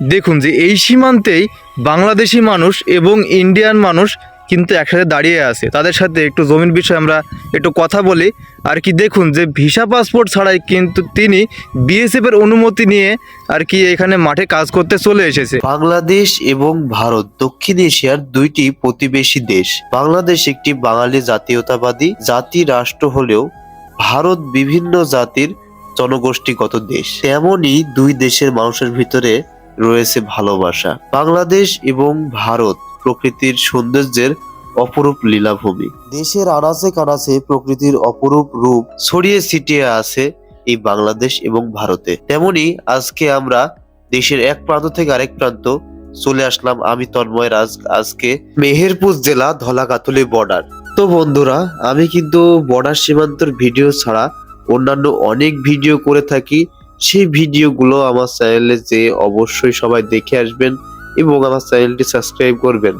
দেখুন যে এই সীমান্তেই বাংলাদেশি মানুষ এবং ইন্ডিয়ান মানুষ কিন্তু একসাথে দাঁড়িয়ে আছে। তাদের সাথে একটু জমির বিষয়ে আমরা একটু কথা বলি। আর কি দেখুন যে ভিসা পাসপোর্ট ছাড়াই কিন্তু তিনি বিএসএফ এর অনুমতি নিয়ে আর কি এখানে মাঠে কাজ করতে চলে এসেছে। বাংলাদেশ এবং ভারত, দক্ষিণ এশিয়ার দুইটি প্রতিবেশী দেশ। বাংলাদেশ একটি বাঙালি জাতীয়তাবাদী জাতি রাষ্ট্র হলেও ভারত বিভিন্ন জাতির জনগোষ্ঠীগত দেশ। তেমনই দুই দেশের মানুষের ভিতরে রয়েছে ভালোবাসা। বাংলাদেশ এবং ভারত প্রকৃতির সৌন্দর্যের অপরূপ লীলাভূমি। দেশের আনাচে কানাচে প্রকৃতির অপরূপ রূপ ছড়িয়ে ছিটিয়ে আছে এই বাংলাদেশ এবং ভারতে। তেমনি আজকে আমরা দেশের এক প্রান্ত থেকে আরেক প্রান্ত চলে আসলাম আমি তন্ময় রাজ আজকে মেহেরপুর জেলা ধলাকাতলি বর্ডার। তো বন্ধুরা, আমি কিন্তু বর্ডার সীমান্তর ভিডিও ছাড়া অন্যান্য অনেক ভিডিও করে থাকি। সেই ভিডিওগুলো আমার চ্যানেলে যে অবশ্যই সবাই দেখে আসবেন এবং আমার চ্যানেলটি সাবস্ক্রাইব করবেন।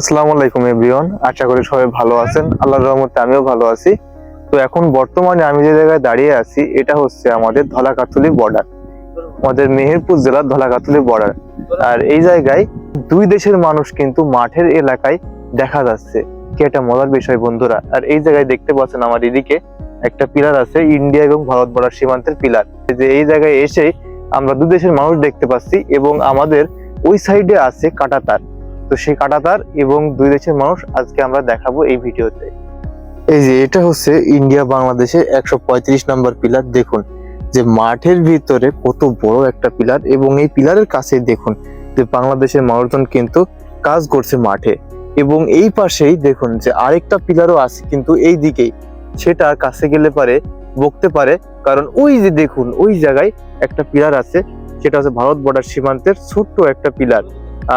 আসসালামু আলাইকুম এভরিওয়ান, আশা করি সবাই ভালো আছেন। আল্লাহর রহমতে আমিও ভালো আছি। তো এখন বর্তমানে আমি যে জায়গায় দাঁড়িয়ে আছি, এটা হচ্ছে আমাদের ধলাকাতুলি বর্ডার আমাদের মেহেরপুর জেলার ধলাকাতলি বর্ডার আর এই জায়গায় দুই দেশের মানুষ কিন্তু মাঠের এলাকায় দেখা যাচ্ছে। কি একটা মজার বিষয় বন্ধুরা। আর এই জায়গায় দেখতে পাচ্ছেন আমার এদিকে একটা পিলার আছে, ইন্ডিয়া এবং ভারত বর্ডার সীমান্তের পিলার। যে এই জায়গায় এসে আমরা দু দেশের মানুষ দেখতে পাচ্ছি এবং আমাদের ওই সাইডে আছে কাটাতার। তো সেই কাটাতার এবং দুই দেশের মানুষ আজকে আমরা দেখাবো এই ভিডিওতে। এই যে এটা হচ্ছে ইন্ডিয়া বাংলাদেশের একশো পঁয়ত্রিশ নম্বর পিলার, দেখুন। যে মাঠের ভিতরে কত বড় একটা পিলার এবং এই পিলারের কাছে দেখুন যে বাংলাদেশের মানুষজন কিন্তু কাজ করছে মাঠে। এবং এই পাশেই দেখুন যে আরেকটা পিলারও আছে কিন্তু এই দিকেই। সেটা কাছে গেলে পারে, বকতে পারে। কারণ ওই যে দেখুন, ওই জায়গায় একটা পিলার আছে। সেটা হচ্ছে ভারত বর্ডার সীমান্তের ছোট্ট একটা পিলার।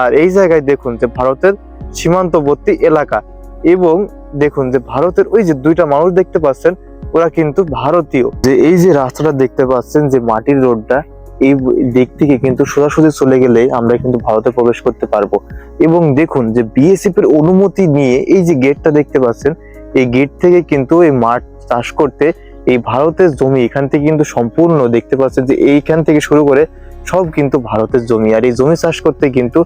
আর এই জায়গায় দেখুন যে ভারতের সীমান্তবর্তী এলাকা। এবং দেখুন যে ভারতের ওই যে দুইটা মানুষ দেখতে পাচ্ছেন ওরা কিন্তু ভারতীয়। যে এই যে রাস্তাটা দেখতে পাচ্ছেন, যে মাটির রোডটা, এই দিক থেকে কিন্তু সোজাসুজি চলে গেলে আমরা কিন্তু ভারতে প্রবেশ করতে পারব। এবং দেখুন যে বিএসএফ এর অনুমতি নিয়ে এই যে গেটটা দেখতে পাচ্ছেন, এই গেট থেকে কিন্তু এই মাঠ চাষ করতে এই ভারতের জমি এখান থেকে কিন্তু সম্পূর্ণ দেখতে পাচ্ছেন যে এইখান থেকে শুরু করে সব কিন্তু ভারতের জমি। আর এই জমি চাষ করতে কিন্তু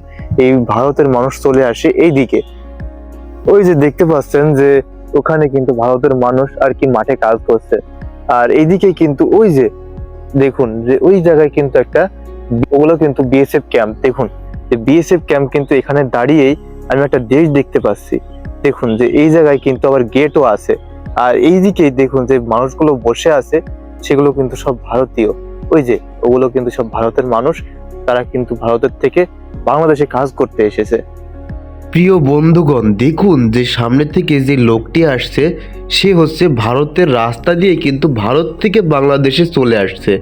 এই ভারতের মানুষ চলে আসে এই দিকে ওই যে দেখতে পাচ্ছেন যে ওখানে কিন্তু ভারতের মানুষ আর কি মাঠে কাজ করছে। আর এইদিকে কিন্তু ওই যে, দেখুন যে ওই জায়গায় কিন্তু একটা ওগুলো কিন্তু বিএসএফ ক্যাম্প দেখুন। যে বিএসএফ ক্যাম্প কিন্তু এখানে দাঁড়িয়েই আমি একটা দেশ দেখতে পাচ্ছি। দেখুন যে এই জায়গায় কিন্তু আবার গেটও আছে। আর এইদিকে দেখুন যে মানুষগুলো বসে আছে, সেগুলো কিন্তু সব ভারতীয়। ওই যে ওগুলো কিন্তু সব ভারতের মানুষ, তারা কিন্তু ভারতের থেকে বাংলাদেশে কাজ করতে এসেছে। প্রিয় বন্ধুগণ, দেখুন যে সামনে থেকে যে লোকটি আসছে, সে হচ্ছে ভারতের রাস্তা দিয়ে কিন্তু ভারত থেকে বাংলাদেশে চলে আসছে।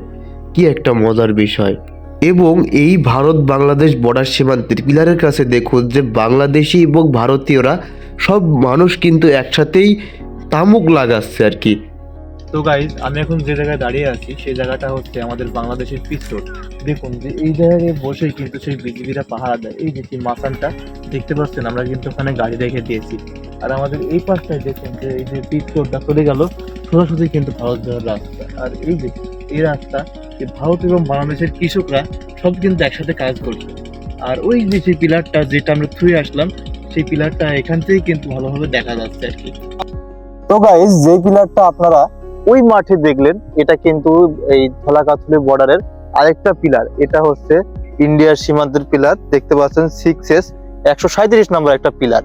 কি একটা মজার বিষয়। এবং এই ভারত বাংলাদেশ বর্ডার সীমান্তের পিলারের কাছে দেখুন যে বাংলাদেশি এবং ভারতীয়রা সব মানুষ কিন্তু একসাথেই তামুক লাগাচ্ছে আর কি। তো গাইজ আমি এখন যে জায়গায় দাঁড়িয়ে আছি, সেই জায়গাটা হচ্ছে আমাদের বাংলাদেশের রোড দেখুন যে এই জায়গায় বসে কিন্তু সেই বিজিবিরা পাহারা দেয়। এই যে সেই মাসানটা দেখতে পাচ্ছেন, আমরা কিন্তু ওখানে গাড়ি রেখে দিয়েছি। আর আমাদের এই পাশটায় দেখুন যে এই যে রোডটা চলে গেল, সোজাসুজি কিন্তু ভারত যাওয়ার রাস্তা। আর এই যে এই রাস্তা, যে ভারত এবং বাংলাদেশের কৃষকরা সব কিন্তু একসাথে কাজ করছে। আর ওই যে সেই পিলারটা যেটা আমরা থুয়ে আসলাম, সেই পিলারটা এখান থেকেই কিন্তু ভালোভাবে দেখা যাচ্ছে আর কি। তো গাইজ যে পিলারটা আপনারা ওই মাঠে দেখলেন এটা কিন্তু এই ধলাকাথুলি বর্ডারের আরেকটা পিলার এটা হচ্ছে ইন্ডিয়ার সীমান্তের পিলার দেখতে পাচ্ছেন সিক্স এস একশো সাঁত্রিশ নম্বর একটা পিলার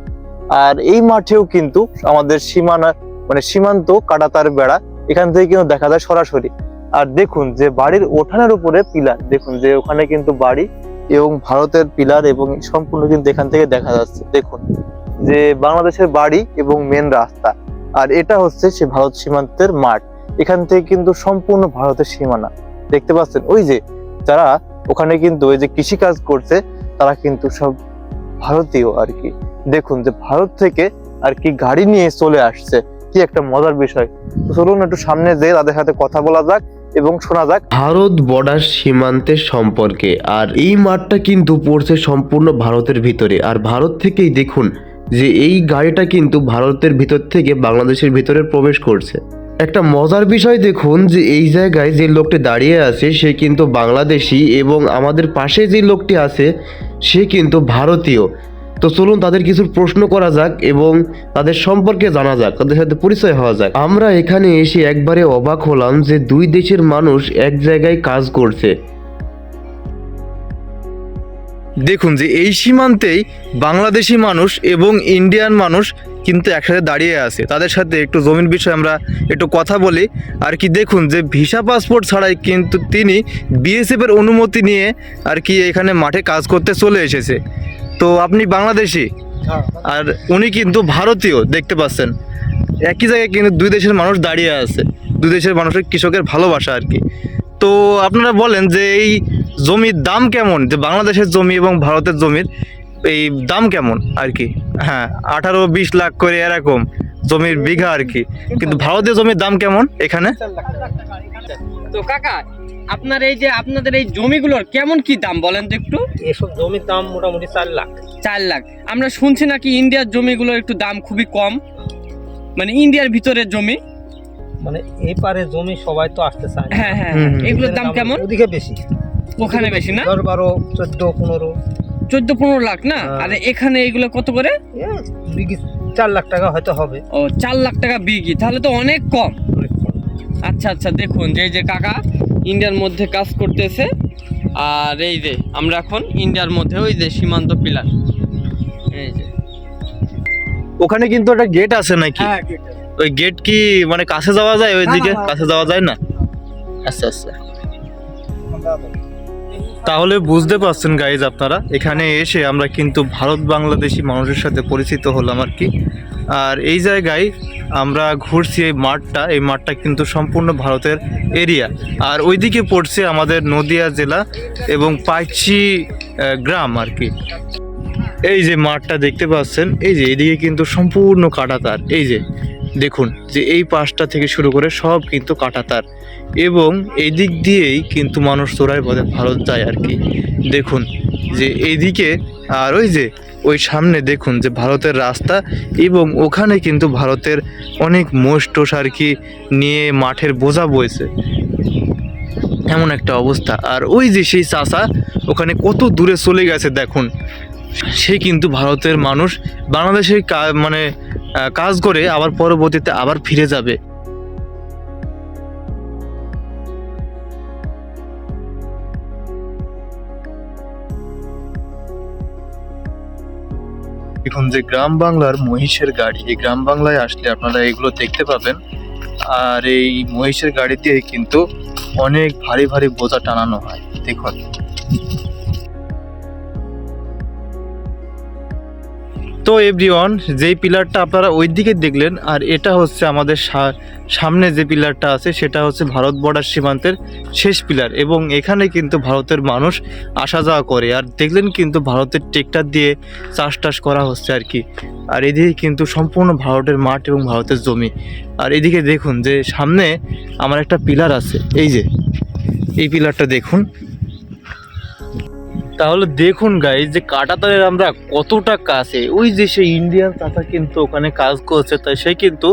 আর এই মাঠেও কিন্তু আমাদের সীমানা মানে সীমান্ত কাটাতার বেড়া, এখান থেকে কিন্তু দেখা যায় সরাসরি। আর দেখুন যে বাড়ির ওঠানের উপরে পিলার দেখুন যে ওখানে কিন্তু বাড়ি এবং ভারতের পিলার এবং সম্পূর্ণ কিন্তু এখান থেকে দেখা যাচ্ছে। দেখুন যে বাংলাদেশের বাড়ি এবং মেন রাস্তা। আর এটা হচ্ছে সে ভারত সীমান্তের মাঠ। এখান থেকে কিন্তু সম্পূর্ণ ভারতের সীমানা। দেখতে পাচ্ছেন, ওই যে যারা ওখানে কিন্তু ওই যে কৃষি কাজ করছে, তারা কিন্তু সব ভারতীয় আর কি। দেখুন যে ভারত থেকে আর কি গাড়ি নিয়ে চলে আসছে, কি একটা মজার বিষয়। চলুন একটু সামনে যেয়ে তাদের সাথে কথা বলা যাক এবং শোনা যাক। ভারত বর্ডার সীমান্তের সম্পর্কে, আর এই মাঠটা কিন্তু পড়ছে সম্পূর্ণ ভারতের ভিতরে। আর ভারত থেকেই দেখুন যে এই গাড়িটা কিন্তু ভারতের ভিতর থেকে বাংলাদেশের ভিতরে প্রবেশ করছে। একটা মজার বিষয় দেখুন যে এই জায়গায় যে লোকটি দাঁড়িয়ে আছে, সে কিন্তু বাংলাদেশি এবং আমাদের পাশে যে লোকটি আছে, সে কিন্তু ভারতীয়। তো চলুন তাদের কিছু প্রশ্ন করা যাক এবং তাদের সম্পর্কে জানা যাক, তাদের সাথে পরিচয় হওয়া যাক। আমরা এখানে এসে একবারে অবাক হলাম যে দুই দেশের মানুষ এক জায়গায় কাজ করছে। দেখুন যে এই সীমান্তেই বাংলাদেশি মানুষ এবং ইন্ডিয়ান মানুষ কিন্তু একসাথে দাঁড়িয়ে আছে। তাদের সাথে একটু জমির বিষয়ে আমরা একটু কথা বলি। আর কি দেখুন যে ভিসা পাসপোর্ট ছাড়াই কিন্তু তিনি বিএসএফের অনুমতি নিয়ে আর কি এখানে মাঠে কাজ করতে চলে এসেছে। তো আপনি বাংলাদেশি? আর উনি কিন্তু ভারতীয় দেখতে পাচ্ছেন। একই জায়গায় কিন্তু দুই দেশের মানুষ দাঁড়িয়ে আছে। দুই দেশের মানুষের কৃষকের ভালোবাসা আর কি। তো আপনারা বলেন যে এই জমির দাম কেমন? যে বাংলাদেশের জমি এবং ভারতের জমির এই দাম কেমন আর কি? হ্যাঁ আঠারো বিশ লাখ করে এরকম জমির বিঘা আর কি। কিন্তু ভারতীয় জমির দাম কেমন এখানে? তো কাকা আপনার এই যে আপনাদের এই জমিগুলোর কেমন কি দাম বলেন তো একটু? এসব জমির দাম মোটামুটি চার লাখ। চার লাখ। আমরা শুনছি নাকি ইন্ডিয়ার জমিগুলোর একটু দাম খুবই কম। মানে ইন্ডিয়ার ভিতরের জমি। মানে এই পারে জমি সবাই তো আসতে চায় না। হ্যাঁ হ্যাঁ। এগুলোর দাম কেমন? ওদিকে বেশি। ওখানে বেশি না? দশ বারো চোদ্দ পনেরো। চোদ্দ পনেরো লাখ না? হ্যাঁ। আর এখানে এগুলো কত করে? বিঘি চার লাখ টাকা হয়তো হবে। ও চার লাখ টাকা বিঘি তাহলে তো অনেক কম। আচ্ছা আচ্ছা দেখুন যে এই যে কাকা ইন্ডিয়ার মধ্যে কাজ করতেছে আর এই যে আমরা এখন ইন্ডিয়ার মধ্যে ওই যে সীমান্ত পিলার। এই যে। ওখানে কিন্তু একটা গেট আছে নাকি? ওই গেট কি মানে কাছে যাওয়া যায়? ওইদিকে না, না। কাছে যাওয়া যায় না? আচ্ছা আচ্ছা। তাহলে বুঝতে পারছেন গাইজ আপনারা, এখানে এসে আমরা কিন্তু ভারত বাংলাদেশি মানুষের সাথে পরিচিত হলাম আর কি। আর এই জায়গায় আমরা ঘুরছি এই মাঠটা এই মাঠটা কিন্তু সম্পূর্ণ ভারতের এরিয়া আর ওইদিকে পড়ছে আমাদের নদিয়া জেলা এবং পাইচি গ্রাম আর কি। এই যে মাঠটা দেখতে পাচ্ছেন, এই যে এদিকে কিন্তু সম্পূর্ণ কাটাতার। এই যে দেখুন, যে এই পাশটা থেকে শুরু করে সব কিন্তু কাটাতার। এবং এই দিক দিয়েই কিন্তু মানুষ চোরাই পথে ভারত যায় আর কি। দেখুন যে এইদিকে আর ওই যে, ওই সামনে দেখুন যে ভারতের রাস্তা এবং ওখানে কিন্তু ভারতের অনেক মোষ আর কি নিয়ে মাঠের বোঝা বইছে। এমন একটা অবস্থা। আর ওই যে সেই চাষা, ওখানে কত দূরে চলে গেছে দেখুন। সে কিন্তু ভারতের মানুষ বাংলাদেশে মানে কাজ করে আবার পরবর্তীতে আবার ফিরে যাবে। দেখুন যে গ্রাম বাংলার মহিষের গাড়ি, এই গ্রাম বাংলায় আসলে আপনারা এগুলো দেখতে পাবেন। আর এই মহিষের গাড়িতে কিন্তু অনেক ভারী ভারী বোঝা টানানো হয়। দেখুন। তো এভরিওয়ান, যেই পিলারটা আপনারা ওই দিকে দেখলেন, আর এটা হচ্ছে আমাদের সামনে যে পিলারটা আছে সেটা হচ্ছে ভারত বর্ডার সীমান্তের শেষ পিলার এবং এখানে কিন্তু ভারতের মানুষ আসা যাওয়া করে। আর দেখলেন কিন্তু ভারতের ট্রেক্টর দিয়ে চাষ টাস করা হচ্ছে আর কি। আর এদিকে কিন্তু সম্পূর্ণ ভারতের মাঠ এবং ভারতের জমি। আর এদিকে দেখুন যে সামনে আমার একটা পিলার আছে, এই যে, এই পিলারটা দেখুন। তাহলে দেখুন গাই যে কাটাতারের আমরা কতটা কাছে। ওই যে সেই ইন্ডিয়ান চাচা কিন্তু ওখানে কাজ করছে, তাই সে কিন্তু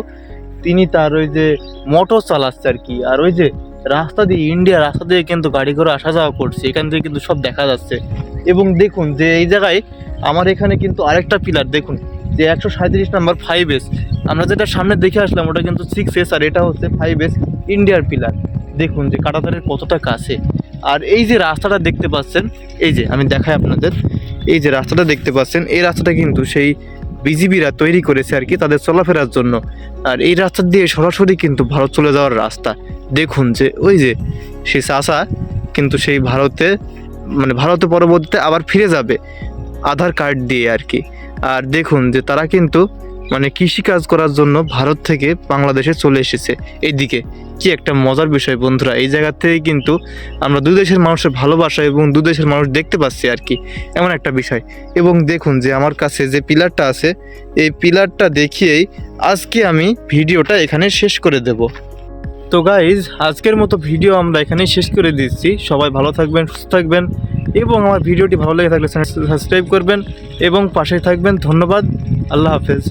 তিনি তার ওই যে মোটর চালাচ্ছে আর কি। আর ওই যে রাস্তা দিয়ে ইন্ডিয়া রাস্তা দিয়ে কিন্তু গাড়ি করে আসা যাওয়া করছে। এখান থেকে কিন্তু সব দেখা যাচ্ছে। এবং দেখুন যে এই জায়গায় আমার এখানে কিন্তু আরেকটা পিলার দেখুন, যে একশো সাঁত্রিশ নাম্বার ফাইভ এস আমরা যেটা সামনে দেখে আসলাম, ওটা কিন্তু সিক্স এস আর এটা হচ্ছে ফাইভ এস ইন্ডিয়ার পিলার দেখুন যে কাটাতারের কতটা কাছে। আর এই যে রাস্তাটা দেখতে পাচ্ছেন, এই যে আমি দেখাই আপনাদের, এই যে রাস্তাটা দেখতে পাচ্ছেন, এই রাস্তাটা কিন্তু সেই বিজিবিরা তৈরি করেছে আর কি তাদের চলাফেরার জন্য। আর এই রাস্তা দিয়ে সরাসরি কিন্তু ভারত চলে যাওয়ার রাস্তা। দেখুন যে ওই যে সেই চাষা কিন্তু সেই ভারতে মানে ভারতে পরবর্তীতে আবার ফিরে যাবে আধার কার্ড দিয়ে আর কি। আর দেখুন যে তারা কিন্তু মানে কৃষি কাজ করার জন্য ভারত থেকে বাংলাদেশে চলে এসেছে। এইদিকে কি একটা মজার বিষয়, বন্ধুরা। এই জায়গা থেকে কিন্তু আমরা দুই দেশের মানুষের ভালোবাসা এবং দুই দেশের মানুষ দেখতে পাচ্ছি আর কি। এমন একটা বিষয়। এবং দেখুন যে, আমার কাছে যে পিলারটা আছে, এই পিলারটা দেখিয়েই আজকে আমি ভিডিওটা এখানে শেষ করে দেব। তো গাইজ আজকের মতো ভিডিও আমরা এখানেই শেষ করে দিচ্ছি। সবাই ভালো থাকবেন, সুস্থ থাকবেন এবং আমার ভিডিওটি ভালো লেগে থাকলে সাবস্ক্রাইব করবেন এবং পাশে থাকবেন। ধন্যবাদ। আল্লাহ হাফেজ।